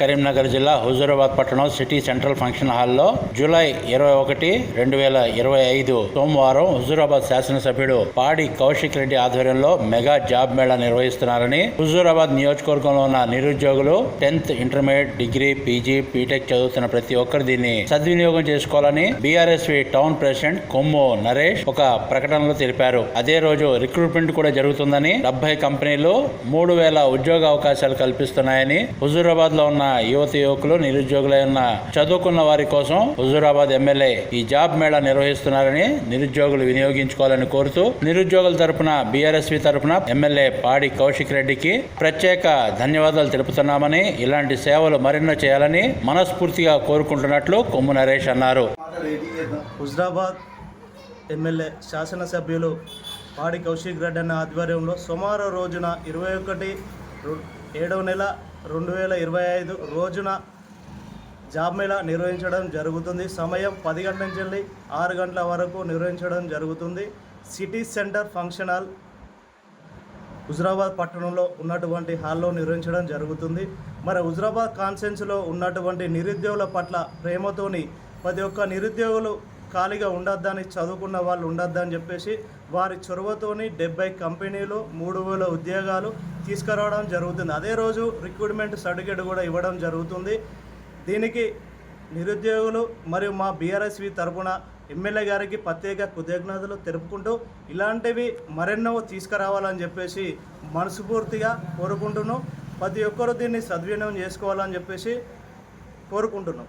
కరీంనగర్ జిల్లా హుజూరాబాద్ పట్టణం city central function హాల్లో జూలై ఇరవై ఒకటి రెండు వేల ఇరవై ఐదు సోమవారం హుజూరాబాద్ శాసనసభ్యుడు పాడి కౌశిక్ రెడ్డి ఆధ్వర్యంలో మెగా జాబ్ మేళా నిర్వహిస్తున్నారని హుజూరాబాద్ నియోజకవర్గంలో ఉన్న నిరుద్యోగులు tenth intermediate degree PG BTech చదువుతున్న ప్రతి ఒక్కరు దీన్ని సద్వినియోగం చేసుకోవాలని BRSV town president Kommu Naresh ఒక ప్రకటనలో తెలిపారు. అదే రోజు రిక్రూట్మెంట్ కూడా జరుగుతుందని డెబ్బై కంపెనీలు మూడు వేల ఉద్యోగ అవకాశాలు కల్పిస్తున్నాయని హుజూరాబాద్లో ఉన్న యువత యువకులు నిరుద్యోగులై ఉన్న చదువుకున్న వారి కోసం హుజూరాబాద్ ఎమ్మెల్యే ఈ జాబ్ మేళా నిర్వహిస్తున్నారని నిరుద్యోగులు వినియోగించుకోవాలని కోరుతూ నిరుద్యోగుల తరపున బీఆర్ఎస్వి తరపున ఎమ్మెల్యే పాడి కౌశిక్ రెడ్డికి ప్రత్యేక ధన్యవాదాలు తెలుపుతున్నామని ఇలాంటి సేవలు మరెన్నో చేయాలని మనస్ఫూర్తిగా కోరుకుంటున్నట్లు కొమ్ము నరేష్ అన్నారు. హుజరాబాద్ ఎమ్మెల్యే శాసనసభ్యులు పాడి కౌశిక్ రెడ్డి అన్న ఆధ్వర్యంలో సోమవారం రోజున ఇరవై ఒకటి ఏడవ నెల రెండు వేల ఇరవై ఐదు రోజున జాబ్ మేళా నిర్వహించడం జరుగుతుంది. సమయం పది గంటల నుంచి వెళ్ళి ఆరు గంటల వరకు నిర్వహించడం జరుగుతుంది. City centre function hall Huzurabad పట్టణంలో ఉన్నటువంటి హాల్లో నిర్వహించడం జరుగుతుంది. మరి హుజరాబాద్ కాన్సెన్స్లో ఉన్నటువంటి నిరుద్యోగుల పట్ల ప్రేమతోని ప్రతి ఒక్క నిరుద్యోగులు ఖాళీగా ఉండొద్దని చదువుకున్న వాళ్ళు ఉండొద్దని చెప్పేసి వారి చొరవతోని డెబ్బై కంపెనీలు మూడు వేల ఉద్యోగాలు తీసుకురావడం జరుగుతుంది. అదే రోజు రిక్రూట్మెంట్ సర్టిఫికేట్ కూడా ఇవ్వడం జరుగుతుంది. దీనికి నిరుద్యోగులు మరియు మా బీఆర్ఎస్వి తరపున ఎమ్మెల్యే గారికి ప్రత్యేక కృతజ్ఞతలు తెలుపుకుంటూ ఇలాంటివి మరెన్నో తీసుకురావాలని చెప్పేసి మనస్ఫూర్తిగా కోరుకుంటున్నాం. ప్రతి ఒక్కరూ దీన్ని సద్వినియోగం చేసుకోవాలని చెప్పేసి కోరుకుంటున్నాం.